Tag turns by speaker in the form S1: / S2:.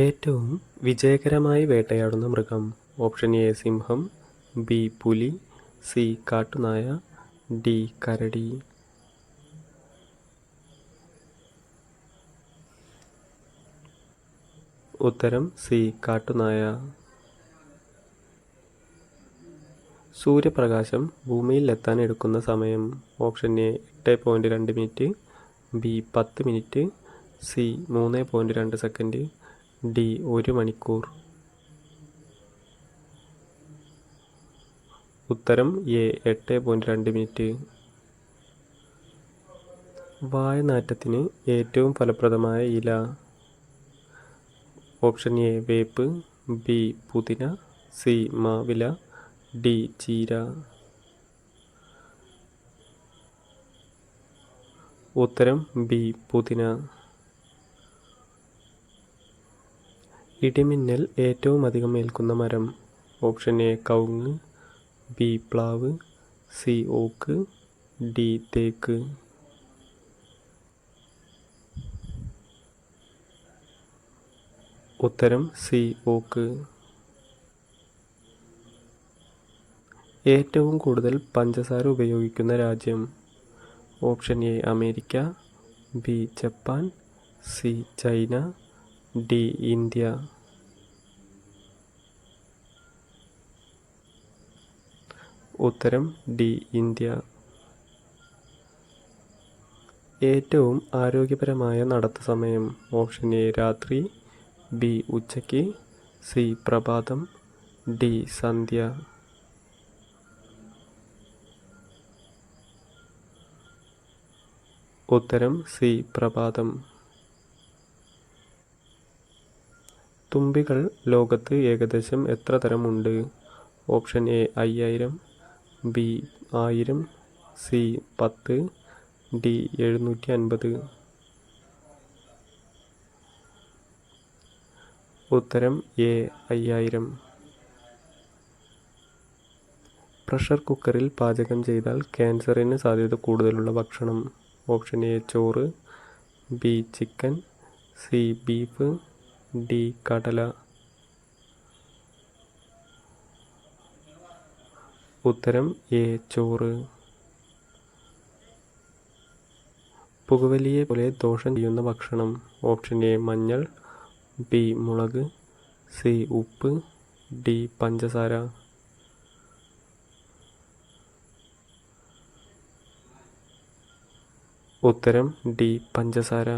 S1: ഏറ്റവും വിജയകരമായി വേട്ടയാടുന്ന മൃഗം ഓപ്ഷൻ എ സിംഹം ബി പുലി സി കാട്ടുനായ ഡി കരടി. ഉത്തരം സി കാട്ടുനായ. സൂര്യപ്രകാശം ഭൂമിയിൽ എത്താൻ എടുക്കുന്ന സമയം ഓപ്ഷൻ എ എട്ട് പോയിന്റ് രണ്ട് മിനിറ്റ് ബി പത്ത് മിനിറ്റ് സി മൂന്ന് പോയിന്റ് രണ്ട് സെക്കൻഡ്. ഡി ഒരു മണിക്കൂർ. ഉത്തരം എ എട്ട് പോയിന്റ് രണ്ട് മിനിറ്റ്. വായനാറ്റത്തിന് ഏറ്റവും ഫലപ്രദമായ ഇല. ഓപ്ഷൻ എ വേപ്പ്. ബി പുതിന. സി മാവില. ഡി ചീര. ഉത്തരം ബി പുതിന. ഇടിമിന്നൽ ഏറ്റവും അധികം ഏൽക്കുന്ന മരം ഓപ്ഷൻ എ കവുങ്ങ് ബി പ്ലാവ് സി ഓക്ക് ഡി തേക്ക്. ഉത്തരം സി ഓക്ക്. ഏറ്റവും കൂടുതൽ പഞ്ചസാര ഉപയോഗിക്കുന്ന രാജ്യം option A America B Japan C China D India. ഉത്തരം ഡി ഇന്ത്യ. ഏറ്റവും ആരോഗ്യപരമായ നടത്ത സമയം. ഓപ്ഷൻ എ രാത്രി. ബി ഉച്ചയ്ക്ക്. സി പ്രഭാതം. ഡി സന്ധ്യ. ഉത്തരം സി പ്രഭാതം. തുമ്പികൾ ലോകത്ത് ഏകദേശം എത്ര തരമുണ്ട്? ഓപ്ഷൻ എ അയ്യായിരം ബി ആയിരം സി പത്ത് ഡി എഴുന്നൂറ്റി അൻപത് ഉത്തരം എ അയ്യായിരം. പ്രഷർ കുക്കറിൽ പാചകം ചെയ്താൽ ക്യാൻസറിന് സാധ്യത കൂടുതലുള്ള ഭക്ഷണം. ഓപ്ഷൻ എ ചോറ് B chicken C beef D കടല. ഉത്തരം എ ചോറ്. പുകവലിയെ പോലെ ദോഷം ചെയ്യുന്ന ഭക്ഷണം. ഓപ്ഷൻ എ മഞ്ഞൾ. ബി മുളക്. സി ഉപ്പ്. ഡി പഞ്ചസാര. ഉത്തരം ഡി പഞ്ചസാര.